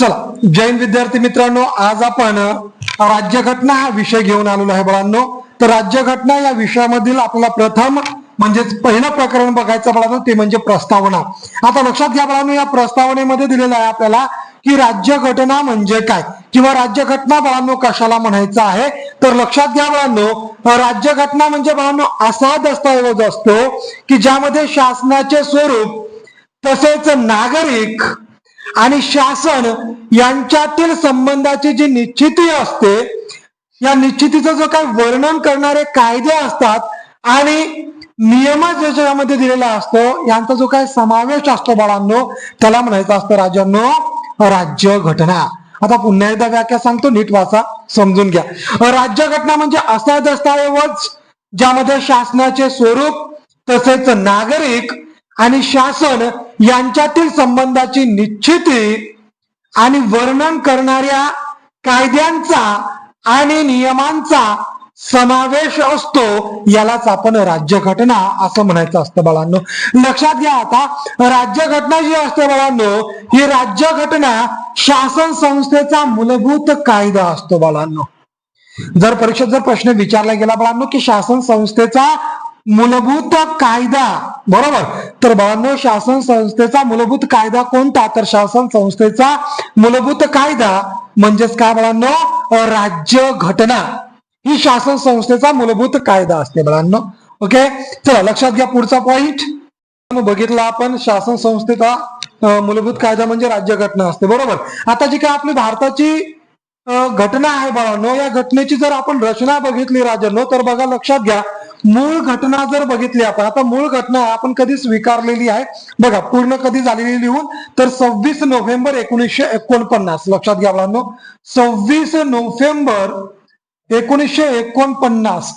चला जैन विद्यार्थी मित्रांनो आज आपण राज्यघटना हा विषय घेऊन आलेलो आहे बाळांनो. तर राज्यघटना या विषयामधील आपल्याला प्रथम म्हणजेच पहिलं प्रकरण बघायचं बाळांनो ते म्हणजे प्रस्तावना. आता लक्षात घ्या बाळांनो या प्रस्तावनेमध्ये दिलेलं आहे आपल्याला की राज्यघटना म्हणजे काय? किंवा राज्यघटना बाळांनो कशाला म्हणायचं आहे? तर लक्षात घ्या बाळांनो राज्यघटना म्हणजे बाळांनो असा दस्तऐवज असतो की ज्यामध्ये शासनाचे स्वरूप तसेच नागरिक आणि शासन यांच्यातील संबंधाची जी निश्चिती असते या निश्चितीचं जो काही वर्णन करणारे कायदे असतात आणि नियम ज्याच्यामध्ये दिलेला असतो यांचा जो काही समावेश असतो बाळांनो त्याला म्हणायचं असतं राजांनो राज्य घटना आता पुन्हा एकदा व्याख्या सांगतो नीट वाचा समजून घ्या. राज्य घटना म्हणजे असा दस्तऐवज ज्यामध्ये शासनाचे स्वरूप तसेच नागरिक आणि शासन यांच्यातील संबंधाची निश्चिती आणि वर्णन करणाऱ्या कायद्यांचा आणि नियमांचा समावेश असतो यालाच आपण राज्यघटना असं म्हणायचं असतं बाळांनो. लक्षात घ्या आता राज्यघटना जी असते बाळांनो ही राज्यघटना शासन संस्थेचा मूलभूत कायदा असतो बाळांनो. जर परीक्षेत जर प्रश्न विचारला गेला बाळांनो की शासन संस्थेचा मूलभूत कायदा बरोबर? तर बाळांनो शासन संस्थेचा मूलभूत कायदा कोणता? तर शासन संस्थेचा मूलभूत कायदा म्हणजेच काय बाळांनो? राज्य घटना. ही शासन संस्थेचा मूलभूत कायदा असते बाळांनो. ओके? चला लक्षात घ्या पुढचा पॉइंट बघितला आपण शासन संस्थेचा मूलभूत कायदा म्हणजे राज्य घटना असते बरोबर? आता जी काय आपली भारताची घटना आहे बाळांनो या घटनेची जर आपण रचना बघितली राजांनो तर बघा लक्षात घ्या. मूळ घटना जर बघितली आपण आता मूळ घटना आपण कधी स्वीकारलेली आहे? बघा पूर्ण कधी झालेली लिहून तर सव्वीस नोव्हेंबर एकोणीसशे एकोणपन्नास. लक्षात घ्या बाळांनो सव्वीस नोव्हेंबर एकोणीसशे एकोणपन्नास.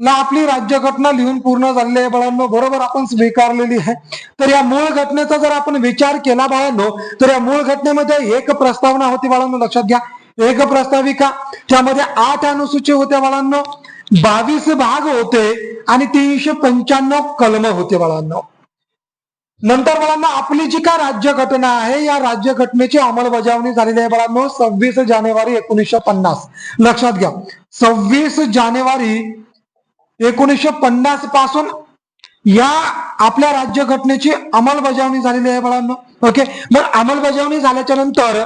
ला आपली राज्यघटना लिहून पूर्ण झालेली आहे बाळांनो. बरोबर आपण स्वीकारलेली आहे. तर या मूळ घटनेचा जर आपण विचार केला बाळांनो तर या मूळ घटनेमध्ये एक प्रस्तावना होती बाळांनो लक्षात घ्या. एक प्रस्ताविका त्यामध्ये आठ अनुसूची होत्या बाळांनो. बावीस भाग होते आणि तीनशे पंच्याण्णव कलम होते बाळांनो. नंतर बाळांना आपली जी काय राज्यघटना आहे या राज्यघटनेची अंमलबजावणी झालेली आहे बाळांनो सव्वीस जानेवारी एकोणीसशे पन्नास. लक्षात घ्या. सव्वीस जानेवारी एकोणीसशे पन्नासपासून या आपल्या राज्यघटनेची अंमलबजावणी झालेली आहे बाळांनो. ओके? मग अंमलबजावणी झाल्याच्यानंतर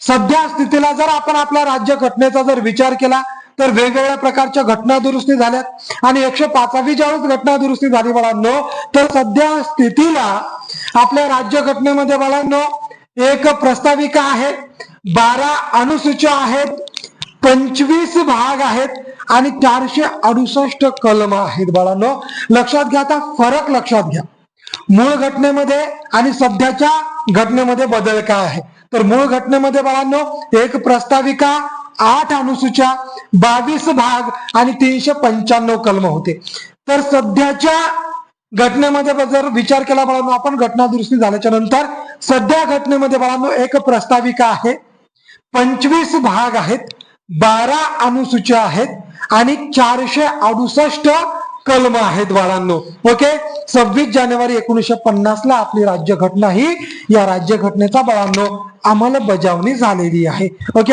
सध्या स्थितीला जर आपण आपल्या राज्यघटनेचा जर विचार केला तर वेगवेगळ्या प्रकारच्या घटना दुरुस्ती झाल्यात. आणि एकशे पाचावी ज्यावेळेस घटना दुरुस्ती झाली बाळांनो तर सध्या स्थितीला आपल्या राज्य घटनेमध्ये बाळांनो एक प्रस्ताविका आहे बारा अनुसूच्या आहेत पंचवीस भाग आहेत आणि चारशे अडुसष्ट कलम आहेत बाळांनो. लक्षात घ्या आता फरक लक्षात घ्या. मूळ घटनेमध्ये आणि सध्याच्या घटनेमध्ये बदल काय आहे? तर मूळ घटनेमध्ये बाळांनो एक प्रस्ताविका आठ अनुसूच्या बावीस भाग आणि तीनशे पंच्याण्णव कलम होते. तर सध्याच्या घटनेमध्ये जर विचार केला बाळांनो आपण घटना दुरुस्ती झाल्याच्यानंतर सध्या घटनेमध्ये बाळांनो एक प्रस्ताविका आहे. पंचवीस भाग आहेत बारा अनुसूच्या आहेत आणि चारशे अडुसष्ट कलम आहेत बाळांनो. ओके? सव्वीस जानेवारी एकोणीसशे पन्नास ला आपली राज्यघटना ही या राज्यघटनेचा बाळांनो अंमलबजावणी झालेली आहे. ओके?